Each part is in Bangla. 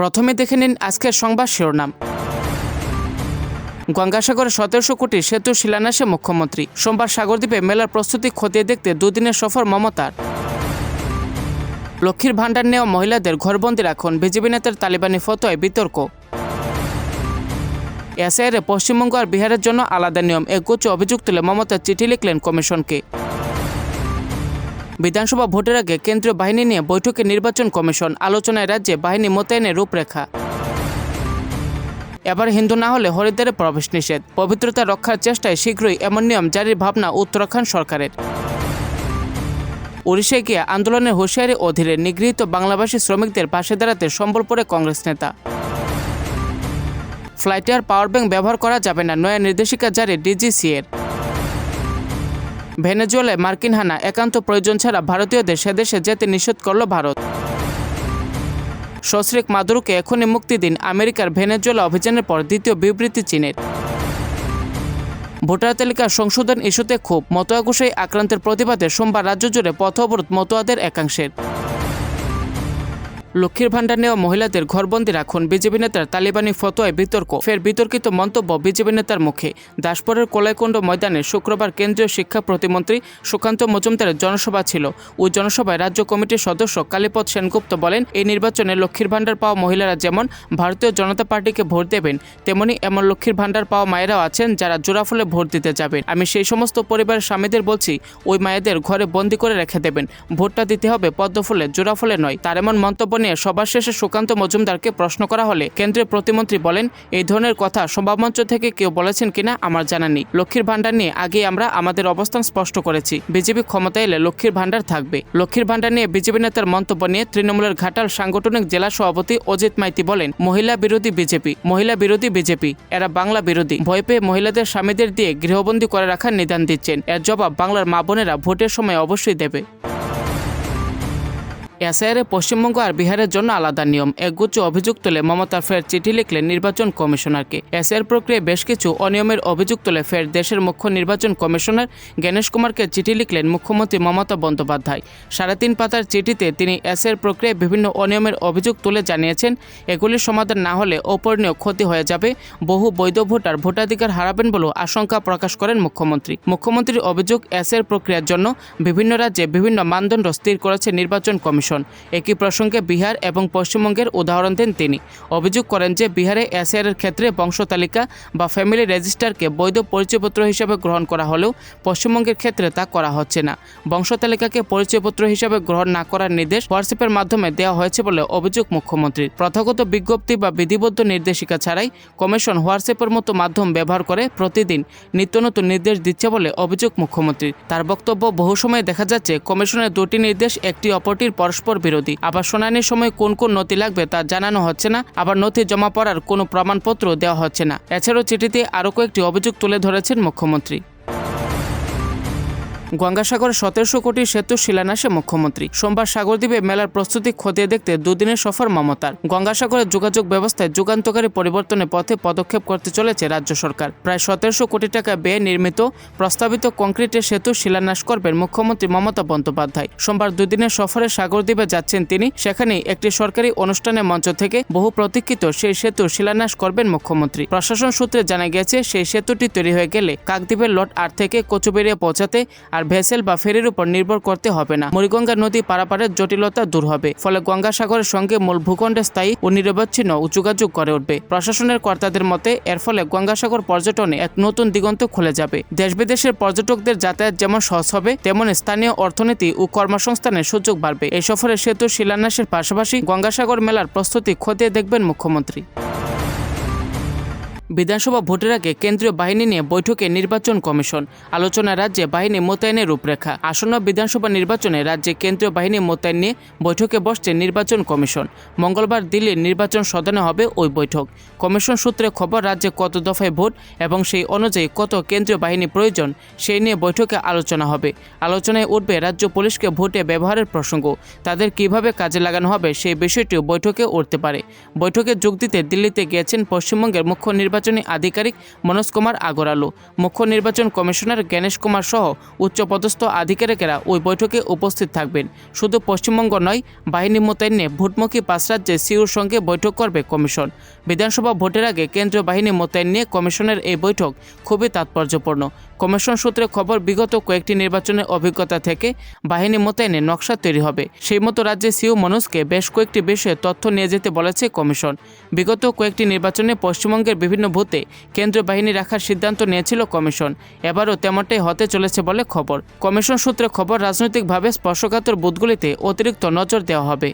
প্রথমে দেখে নিন আজকের সংবাদ শিরোনাম। গঙ্গাসাগরে সতেরোশো কোটি সেতু শিলান্যাসে মুখ্যমন্ত্রী। সোমবার সাগরদ্বীপে মেলার প্রস্তুতি খতিয়ে দেখতে দুদিনের সফর মমতার। লক্ষ্মীর ভাণ্ডার নেওয়া মহিলাদের ঘরবন্দি রাখুন বিজেপি নেতার তালিবানি ফতোয় বিতর্ক। এসআইআরে পশ্চিমবঙ্গ আর বিহারের জন্য আলাদা নিয়ম একগুচ্ছ অভিযোগ তুলে মমতা চিঠি লিখলেন কমিশনকে। বিধানসভা ভোটের আগে কেন্দ্রীয় বাহিনী নিয়ে বৈঠকে নির্বাচন কমিশন আলোচনায় রাজ্যে বাহিনী মোতায়েনের রূপরেখা। এবার হিন্দু না হলে হরিদ্বারে প্রবেশ নিষেধ। পবিত্রতা রক্ষার চেষ্টায় শীঘ্রই এমন নিয়ম জারির ভাবনা উত্তরাখণ্ড সরকারের। উড়িষ্যায় গিয়ে আন্দোলনের হুঁশিয়ারি অধীরে নিগৃহীত বাংলাভাষী শ্রমিকদের পাশে দাঁড়াতে সম্বলপুরে কংগ্রেস নেতা। ফ্লাইটে আর পাওয়ার ব্যাংক ব্যবহার করা যাবে না, নয়া নির্দেশিকা জারি ডিজিসিএর। ভেনেজুয়েলায় মার্কিন হানা একান্ত প্রয়োজন ছাড়া ভারতীয়দের সেদেশে যেতে নিষেধ করল ভারত। সশ্রিক মাদুরুকে এখনই মুক্তি দিন আমেরিকার ভেনেজুয়েলা অভিযানের পর দ্বিতীয় বিবৃতি চীনের। ভোটার তালিকা সংশোধন ইস্যুতে ক্ষোভ, মতোয়া ঘোষায় আক্রান্তের প্রতিবাদে সোমবার রাজ্য জুড়ে পথ অবরোধ মতোয়াদের একাংশের। লক্ষ্মীর ভাণ্ডার নেওয়া মহিলাদের ঘরবন্দি রাখুন। বিজেপি নেতার তালিবানি ফতোয়ায় বিতর্ক। ফের বিতর্কিত মন্তব্য বিজেপি নেতার মুখে। দাসপুরের কোলাইকুণ্ড ময়দানে শুক্রবার কেন্দ্রীয় শিক্ষা প্রতিমন্ত্রী সুকান্ত মজুমদারের জনসভা ছিল। ওই জনসভায় রাজ্য কমিটির সদস্য কালীপদ সেনগুপ্ত বলেন, এই নির্বাচনে লক্ষ্মীর ভাণ্ডার পাওয়া মহিলারা যেমন ভারতীয় জনতা পার্টিকে ভোট দেবেন, তেমনি এমন লক্ষ্মীর ভাণ্ডার পাওয়া মায়েরাও আছেন যারা জোড়াফলে ভোট দিতে যাবেন। আমি সেই সমস্ত পরিবারের স্বামীদের বলছি, ওই মায়েদের ঘরে বন্দি করে রেখে দেবেন। ভোটটা দিতে হবে পদ্মফুলে জোড়াফলে নয়। তার এমন মন্তব্য নিয়ে সবার শেষে সুকান্ত মজুমদারকে প্রশ্ন করা হলে কেন্দ্রীয় প্রতিমন্ত্রী বলেন, এই ধরনের কথা সভামঞ্চ থেকে কেউ বলেছেন কিনা আমার জানা নেই। লক্ষ্মীর ভাণ্ডার নিয়ে আগে আমরা আমাদের অবস্থান স্পষ্ট করেছি। বিজেপি ক্ষমতায় এলে লক্ষ্মীর ভাণ্ডার থাকবে। লক্ষ্মীর ভাণ্ডার নিয়ে বিজেপি নেতার মন্তব্য নিয়ে তৃণমূলের ঘাটাল সাংগঠনিক জেলা সভাপতি অজিত মাইতি বলেন, মহিলা বিরোধী বিজেপি, মহিলা বিরোধী বিজেপি, এরা বাংলা বিরোধী। ভয় পেয়ে মহিলাদের স্বামীদের দিয়ে গৃহবন্দী করে রাখার নিদান দিচ্ছেন। এর জবাব বাংলার মা বোনেরা ভোটের সময় অবশ্যই দেবে। এসআইআরে পশ্চিমবঙ্গ আর বিহারের জন্য আলাদা নিয়ম। একগুচ্ছ অভিযোগ তুলে মমতা ফের চিঠি লিখলেন নির্বাচন কমিশনারকে। এসআইআর প্রক্রিয়ায় বেশ কিছু অনিয়মের অভিযোগ তুলে ফের দেশের মুখ্য নির্বাচন কমিশনার গণেশ কুমারকে চিঠি লিখলেন মুখ্যমন্ত্রী মমতা বন্দ্যোপাধ্যায়। সাড়ে তিন পাতার চিঠিতে তিনি এসআইআর প্রক্রিয়ায় বিভিন্ন অনিয়মের অভিযোগ তুলে জানিয়েছেন এগুলির সমাধান না হলে অপরণীয় ক্ষতি হয়ে যাবে, বহু বৈধ ভোটার ভোটাধিকার হারাবেন বলেও আশঙ্কা প্রকাশ করেন মুখ্যমন্ত্রী। মুখ্যমন্ত্রীর অভিযোগ এসআইআর প্রক্রিয়ার জন্য বিভিন্ন রাজ্যে বিভিন্ন মানদণ্ড স্থির করেছে নির্বাচন কমিশন। একই প্রসঙ্গে বিহার এবং পশ্চিমবঙ্গের উদাহরণ দেন তিনি। অভিযোগ করেন যে বিহারে এসআইআরের ক্ষেত্রে বংশ তালিকা বা ফ্যামিলি রেজিস্টারকে বৈধ পরিচয়পত্র হিসেবে গ্রহণ করা হলেও পশ্চিমবঙ্গের ক্ষেত্রে তা করা হচ্ছে না। বংশ তালিকাকে পরিচয়পত্র হিসেবে গ্রহণ না করার নির্দেশ হোয়াটসঅ্যাপের মাধ্যমে দেওয়া হয়েছে বলে অভিযোগ মুখ্যমন্ত্রীর। প্রথাগত বিজ্ঞপ্তি বা বিধিবদ্ধ নির্দেশিকা ছাড়াই কমিশন হোয়াটসঅ্যাপের মতো মাধ্যম ব্যবহার করে প্রতিদিন নিত্য নতুন নির্দেশ দিচ্ছে বলে অভিযোগ মুখ্যমন্ত্রীর। তার বক্তব্য বহু সময় দেখা যাচ্ছে কমিশনের দুটি নির্দেশ, একটি অপরটির পরস্পর বিরোধী আবার শুনানির সময় কোন কোন নথি লাগবে তা জানানো হচ্ছে না। আবার নথি জমা পড়ার কোনো প্রমাণপত্র দেওয়া হচ্ছে না। এছাড়াও চিঠিতে আরও কয়েকটি অভিযোগ তুলে ধরেছেন মুখ্যমন্ত্রী। গঙ্গাসাগরে সতেরোশো কোটি সেতু শিলান্যাসে মুখ্যমন্ত্রী। সোমবার সাগরদ্বীপে মেলার প্রস্তুতি খতিয়ে দেখতে দুদিনের সফর মমতার। গঙ্গাসাগরের যোগাযোগ ব্যবস্থায় যুগান্তকারী পরিবর্তনের পথে পদক্ষেপ করতে চলেছে রাজ্য সরকার। প্রায় সতেরোশো কোটি টাকা ব্যয়ে নির্মিত, প্রস্তাবিত কংক্রিটের সেতু শিলান্যাস করবেন মুখ্যমন্ত্রী মমতা বন্দ্যোপাধ্যায়। সোমবার দুদিনের সফরে সাগরদ্বীপে যাচ্ছেন তিনি। সেখানেই একটি সরকারি অনুষ্ঠানের মঞ্চ থেকে বহু প্রতীক্ষিত সেই সেতু শিলান্যাস করবেন মুখ্যমন্ত্রী। প্রশাসন সূত্রে জানা গেছে, সেই সেতুটি তৈরি হয়ে গেলে কাকদ্বীপের লট আট থেকে কচুবেড়িয়া পৌঁছাতে আর ভেসেল বা ফেরির উপর নির্ভর করতে হবে না। মরিগঙ্গা নদী পারাপারের জটিলতা দূর হবে, ফলে গঙ্গাসাগরের সঙ্গে মূল ভূখণ্ডে স্থায়ী ও নিরবচ্ছিন্ন যোগাযোগ করে উঠবে। প্রশাসনের কর্তাদের মতে, এর ফলে গঙ্গাসাগর পর্যটনে এক নতুন দিগন্ত খুলে যাবে। দেশ বিদেশের পর্যটকদের যাতায়াত যেমন সহজ হবে, তেমন স্থানীয় অর্থনীতি ও কর্মসংস্থানের সুযোগ বাড়বে। এই সফরে সেতু শিলান্যাসের পাশাপাশি গঙ্গাসাগর মেলার প্রস্তুতি খতিয়ে দেখবেন মুখ্যমন্ত্রী। বিধানসভা ভোটের আগে কেন্দ্রীয় বাহিনী নিয়ে বৈঠকে নির্বাচন কমিশন। আলোচনা রাজ্যে বাহিনী মোতায়েনের রূপরেখা। আসন্ন বিধানসভা নির্বাচনে রাজ্যে কেন্দ্রীয় বাহিনী মোতায়েন নিয়ে বৈঠকে বসছে নির্বাচন কমিশন। মঙ্গলবার দিল্লির নির্বাচন সদনে হবে ওই বৈঠক। কমিশন সূত্রে খবর, রাজ্যে কত দফায় ভোট এবং সেই অনুযায়ী কত কেন্দ্রীয় বাহিনী প্রয়োজন, সেই নিয়ে বৈঠকে আলোচনা হবে। আলোচনায় উঠবে রাজ্য পুলিশকে ভোটে ব্যবহারের প্রসঙ্গ। তাদের কীভাবে কাজে লাগানো হবে সেই বিষয়টিও বৈঠকে উঠতে পারে। বৈঠকে যোগ দিতে দিল্লিতে গিয়েছেন পশ্চিমবঙ্গের মুখ্য নির্বাচন নির্বাচনী আধিকারিক মনোজ কুমার আগরালো মুখ্য নির্বাচন কমিশনার জ্ঞানেশ কুমার সহ উচ্চপদস্থ আধিকারিকেরা ওই বৈঠকে উপস্থিত থাকবেন। শুধু পশ্চিমবঙ্গ নয়, বাহিনী মোতায়েন ভোটমুখী পাঁচ রাজ্যে সিউর সঙ্গে বৈঠক করবে কমিশন। বিধানসভা ভোটের আগে কেন্দ্রীয় বাহিনী মোতায়েন নিয়ে কমিশনের এই বৈঠক খুবই তাৎপর্যপূর্ণ। কমিশন সূত্রে খবর, বিগত কয়েকটি নির্বাচনের অভিজ্ঞতা থেকে বাহিনী মোতায়েনে নকশা তৈরি হবে। সেই মতো রাজ্যে সিউ মনোজকে বেশ কয়েকটি বিষয়ে তথ্য নিয়ে যেতে বলেছে কমিশন। বিগত কয়েকটি নির্বাচনে পশ্চিমবঙ্গের বিভিন্ন বুথে কেন্দ্রীয় বাহিনী রাখার সিদ্ধান্ত নিয়েছিল কমিশন। এবারও তেমনটাই হতে চলেছে বলে খবর। কমিশন সূত্রে খবর, রাজনৈতিকভাবে স্পর্শকাতর বুথগুলিতে অতিরিক্ত নজর দেওয়া হবে।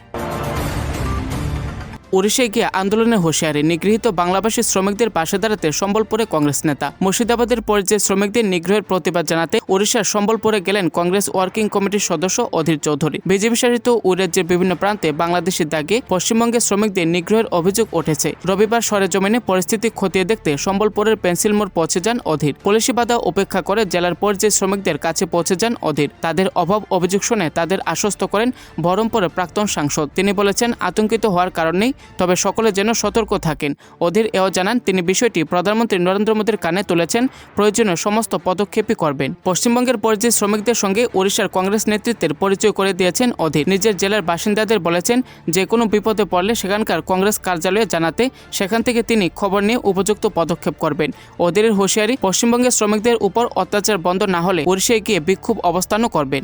ওড়িশায় গিয়ে আন্দোলনের হুঁশিয়ারি। নিগৃহীত বাংলাভাষী শ্রমিকদের পাশে দাঁড়াতে সম্বলপুরে কংগ্রেস নেতা। মুর্শিদাবাদের পরিযায়ী শ্রমিকদের নিগ্রহের প্রতিবাদ জানাতে ওড়িশার সম্বলপুরে গেলেন কংগ্রেস ওয়ার্কিং কমিটির সদস্য অধীর চৌধুরী। বিজেপি শাসিত ওই রাজ্যের বিভিন্ন প্রান্তে বাংলাদেশি দাগে পশ্চিমবঙ্গের শ্রমিকদের নিগ্রহের অভিযোগ উঠেছে। রবিবার সরেজমিনে পরিস্থিতি খতিয়ে দেখতে সম্বলপুরের পেন্সিল মোড় পৌঁছে যান অধীর। পুলিশি বাধা উপেক্ষা করে জেলার পরিযায়ী শ্রমিকদের কাছে পৌঁছে যান অধীর। তাদের অভাব অভিযোগ শুনে তাদের আশ্বস্ত করেন বহরমপুরের প্রাক্তন সাংসদ। তিনি বলেছেন, আতঙ্কিত হওয়ার কারণেই তবে সকলে যেন সতর্ক থাকেন। অধীর এও জানান, তিনি বিষয়টি প্রধানমন্ত্রী নরেন্দ্র মোদীর কানে তুলেছেন। প্রয়োজনীয় সমস্ত পদক্ষেপই করবেন। পশ্চিমবঙ্গের পরিযায়ী শ্রমিকদের সঙ্গে ওড়িশার কংগ্রেস নেতৃত্বের পরিচয় করে দিয়েছেন অধীর। নিজের জেলার বাসিন্দাদের বলেছেন, যে কোনো বিপদে পড়লে সেখানকার কংগ্রেস কার্যালয়ে জানাতে সেখান থেকে তিনি খবর নিয়ে উপযুক্ত পদক্ষেপ করবেন। অধীরের হুঁশিয়ারি, পশ্চিমবঙ্গের শ্রমিকদের উপর অত্যাচার বন্ধ না হলে ওড়িশায় গিয়ে বিক্ষোভ অবস্থানও করবেন।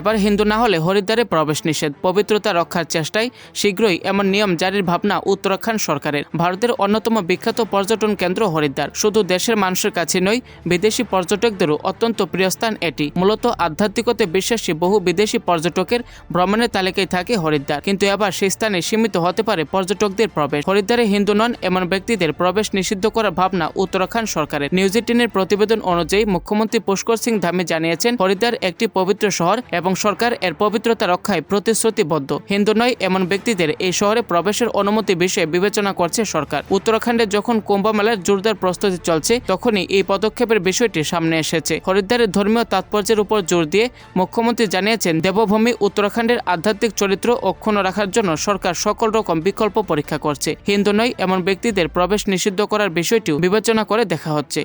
এবার হিন্দু না হলে হরিদ্বারে প্রবেশ নিষেধ। পবিত্রতা রক্ষার চেষ্টায় শীঘ্রই এমন নিয়ম জারির ভাবনা উত্তরাখণ্ড সরকারের। ভারতের অন্যতম বিখ্যাত পর্যটন কেন্দ্র হরিদ্বার। শুধু দেশের মানুষের কাছে নয়, বিদেশি পর্যটকদেরও অত্যন্ত প্রিয় স্থান এটি। মূলত আধ্যাত্মিকতে বিশ্বাসী বহু বিদেশি পর্যটকের ভ্রমণের তালিকায় থাকে হরিদ্বার। কিন্তু এবার সেই স্থানে সীমিত হতে পারে পর্যটকদের প্রবেশ। হরিদ্বারে হিন্দু নন, এমন ব্যক্তিদের প্রবেশ নিষিদ্ধ করার ভাবনা উত্তরাখণ্ড সরকারের। নিউজ এইটিনের প্রতিবেদন অনুযায়ী মুখ্যমন্ত্রী পুষ্কর সিং ধামি জানিয়েছেন, হরিদ্বার একটি পবিত্র শহর এবং সরকার এর পবিত্রতা রক্ষায় প্রতিশ্রুতিবদ্ধ। হিন্দু নয়, এমন ব্যক্তিদের এই শহরে প্রবেশের অনুমতি বিষয়ে বিবেচনা করছে সরকার। উত্তরাখণ্ডে যখন কুম্ভ মেলার জোরদার প্রস্তুতি চলছে, তখনই এই পদক্ষেপের বিষয়টি সামনে এসেছে। হরিদ্বারের ধর্মীয় তাৎপর্যের উপর জোর দিয়ে মুখ্যমন্ত্রী জানিয়েছেন, দেবভূমি উত্তরাখণ্ডের আধ্যাত্মিক চরিত্র অক্ষুণ্ণ রাখার জন্য সরকার সকল রকম বিকল্প পরীক্ষা করছে। হিন্দু নয়, এমন ব্যক্তিদের প্রবেশ নিষিদ্ধ করার বিষয়টিও বিবেচনা করে দেখা হচ্ছে।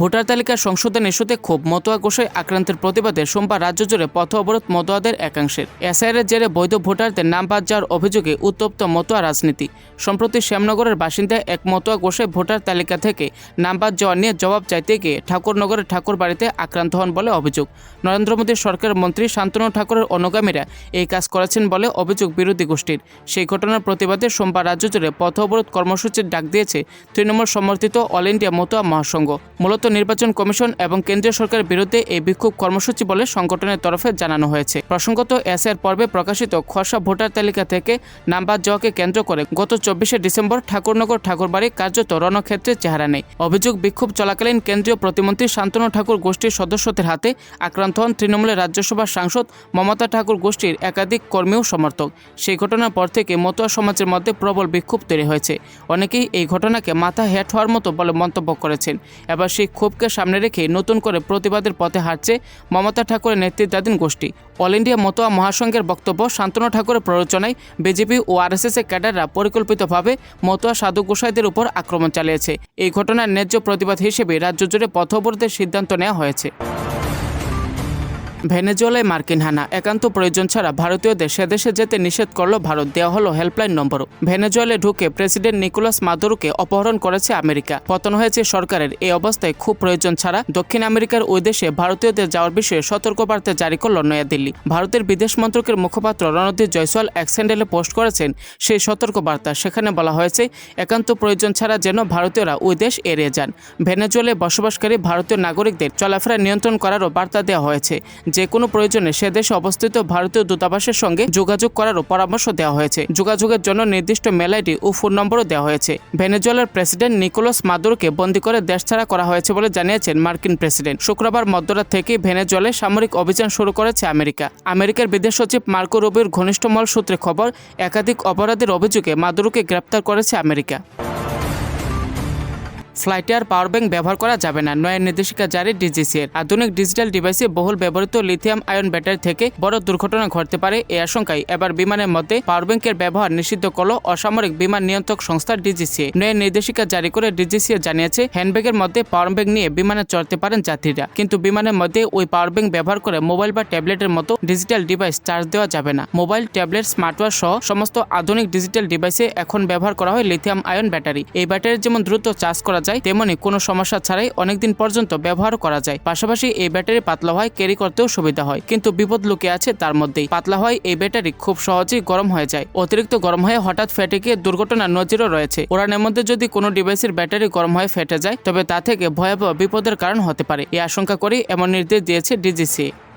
ভোটার তালিকা সংশোধন ইস্যুতে ক্ষোভ, মতুয়া গোসাই আক্রান্তের প্রতিবাদে সোমবার রাজ্য জুড়ে পথ অবরোধ মতুয়াদের একাংশের। এসআইআরের জেরে বৈধ ভোটারদের নাম বাদ যাওয়ার অভিযোগে উত্তপ্ত মতোয়া রাজনীতি। সম্প্রতি শ্যামনগরের বাসিন্দা এক মতোয়া গোসাই ভোটার তালিকা থেকে নাম বাদ যাওয়া নিয়ে জবাব চাইতে গিয়ে ঠাকুরনগরের ঠাকুর বাড়িতে আক্রান্ত হন বলে অভিযোগ। নরেন্দ্র মোদীর সরকারের মন্ত্রী শান্তনু ঠাকুরের অনুগামীরা এই কাজ করেছেন বলে অভিযোগ বিরোধী গোষ্ঠীর। সেই ঘটনার প্রতিবাদে সোমবার রাজ্য জুড়ে পথ অবরোধ কর্মসূচির ডাক দিয়েছে তৃণমূল সমর্থিত অল ইন্ডিয়া মতোয়া মহাসংঘ। মূলত নির্বাচন কমিশন এবং কেন্দ্রীয় সরকারের বিরুদ্ধে এই বিক্ষোভ কর্মসূচি বলে সংগঠনের তরফে জানানো হয়েছে। প্রসঙ্গত এসআর পর্বে প্রকাশিত খসড়া ভোটার তালিকা থেকে নাম বাদ যাওয়াকে কেন্দ্র করে গত চব্বিশে ডিসেম্বর ঠাকুরনগর ঠাকুরবাড়ি কার্যত রণক্ষেত্রে চেহারা নেই। অভিযোগ, বিক্ষোভ চলাকালীন কেন্দ্রীয় প্রতিমন্ত্রী শান্তনু ঠাকুর গোষ্ঠীর সদস্যদের হাতে আক্রান্ত হন তৃণমূলের রাজ্যসভার সাংসদ মমতা ঠাকুর গোষ্ঠীর একাধিক কর্মী ও সমর্থক। সেই ঘটনার পর থেকে মতুয়া সমাজের মধ্যে প্রবল বিক্ষোভ তৈরি হয়েছে। অনেকেই এই ঘটনাকে মাথা হেট হওয়ার মতো বলে মন্তব্য করেছেন। এবার সেই ক্ষোভকে সামনে রেখে নতুন করে প্রতিবাদের পথে হাঁটছে মমতা ঠাকুরের নেতৃত্বাধীন গোষ্ঠী। অল ইন্ডিয়া মতোয়া মহাসংঘের বক্তব্য শান্তনু ঠাকুরের প্ররোচনায় বিজেপি ও আরএসএস এর ক্যাডাররা পরিকল্পিতভাবে মতোয়া সাধু গোসাইদের উপর আক্রমণ চালিয়েছে। এই ঘটনার ন্যায্য প্রতিবাদ হিসেবে রাজ্য জুড়ে পথ সিদ্ধান্ত নেওয়া হয়েছে। ভেনেজুয়েলায় মার্কিন হানা, একান্ত প্রয়োজন ছাড়া ভারতীয়দের সে দেশে যেতে নিষেধ করল ভারত দেওয়া হলো হেল্পলাইন নম্বরও ভেনেজুয়েলায় ঢুকে প্রেসিডেন্ট নিকোলাস মাদুরোকে অপহরণ করেছে আমেরিকা। পতন হয়েছে সরকারের, এই অবস্থায় খুব প্রয়োজন ছাড়া দক্ষিণ আমেরিকার ওই দেশে ভারতীয়দের যাওয়ার বিষয়ে সতর্কবার্তা জারি করল নয়াদিল্লি। ভারতের বিদেশ মন্ত্রকের মুখপাত্র রণদীপ জয়সওয়াল এক স্যান্ডেলে পোস্ট করেছেন সেই সতর্কবার্তা। সেখানে বলা হয়েছে, একান্ত প্রয়োজন ছাড়া যেন ভারতীয়রা ওই দেশ এড়িয়ে যান। ভেনেজুয়েলায় বসবাসকারী ভারতীয় নাগরিকদের চলাফেরা নিয়ন্ত্রণ করারও বার্তা দেওয়া হয়েছে। যে কোনো প্রয়োজনে সে দেশে অবস্থিত ভারতীয় দূতাবাসের সঙ্গে যোগাযোগ করারও পরামর্শ দেওয়া হয়েছে। যোগাযোগের জন্য নির্দিষ্ট মেল আইডি ও ফোন নম্বরও দেওয়া হয়েছে। ভেনেজুয়েলার প্রেসিডেন্ট নিকোলাস মাদুরোকে বন্দী করে দেশ ছাড়া করা হয়েছে বলে জানিয়েছেন মার্কিন প্রেসিডেন্ট। শুক্রবার মধ্যরাত থেকে ভেনেজুয়েলায় সামরিক অভিযান শুরু করেছে আমেরিকা। আমেরিকার বিদেশ সচিব মার্কো রুবির ঘনিষ্ঠ মল সূত্রে খবর, একাধিক অপরাধের অভিযোগে মাদুরোকে গ্রেপ্তার করেছে আমেরিকা। ফ্লাইটে আর পাওয়ার ব্যাংক ব্যবহার করা যাবে না। নয়া নির্দেশিকা জারি ডিজিসি এর আধুনিক ডিজিটাল ডিভাইসে বহুল ব্যবহৃত লিথিয়াম আয়ন ব্যাটারি থেকে বড় দুর্ঘটনা ঘটতে পারে এই আশঙ্কায় এবার বিমানের মধ্যে পাওয়ার ব্যাংকের ব্যবহার নিষিদ্ধ করল অসামরিক বিমান নিয়ন্ত্রক সংস্থা ডিজিসিএ। নয়া নির্দেশিকা জারি করে ডিজিসিএ জানিয়েছে, হ্যান্ডব্যাগের মধ্যে পাওয়ার ব্যাংক নিয়ে বিমানে চড়তে পারেন যাত্রীরা। কিন্তু বিমানের মধ্যে ওই পাওয়ার ব্যাংক ব্যবহার করে মোবাইল বা ট্যাবলেটের মতো ডিজিটাল ডিভাইস চার্জ দেওয়া যাবে না। মোবাইল, ট্যাবলেট, স্মার্টওয়াচ সহ সমস্ত আধুনিক ডিজিটাল ডিভাইসে এখন ব্যবহার করা হয় লিথিয়াম আয়ন ব্যাটারি। এই ব্যাটারি যেমন দ্রুত চার্জ করা যায়, তেমনি কোনো সমস্যা ছাড়াই অনেকদিন পর্যন্ত ব্যবহার করা যায়। পাশাপাশি এই ব্যাটারি পাতলা হয় ক্যারি করতেও সুবিধা হয়, কিন্তু বিপদ লুকিয়ে আছে তার মধ্যেই। পাতলা হয় এই ব্যাটারি খুব সহজেই গরম হয়ে যায়। অতিরিক্ত গরম হয়ে হঠাৎ ফেটে গিয়ে দুর্ঘটনার নজিরও রয়েছে। উড়ানের মধ্যে যদি কোনো ডিভাইসের ব্যাটারি গরম হয়ে ফেটে যায়, তবে তা থেকে ভয়াবহ বিপদের কারণ হতে পারে। এই আশঙ্কা করেই এমন নির্দেশ দিয়েছে ডিজিসি।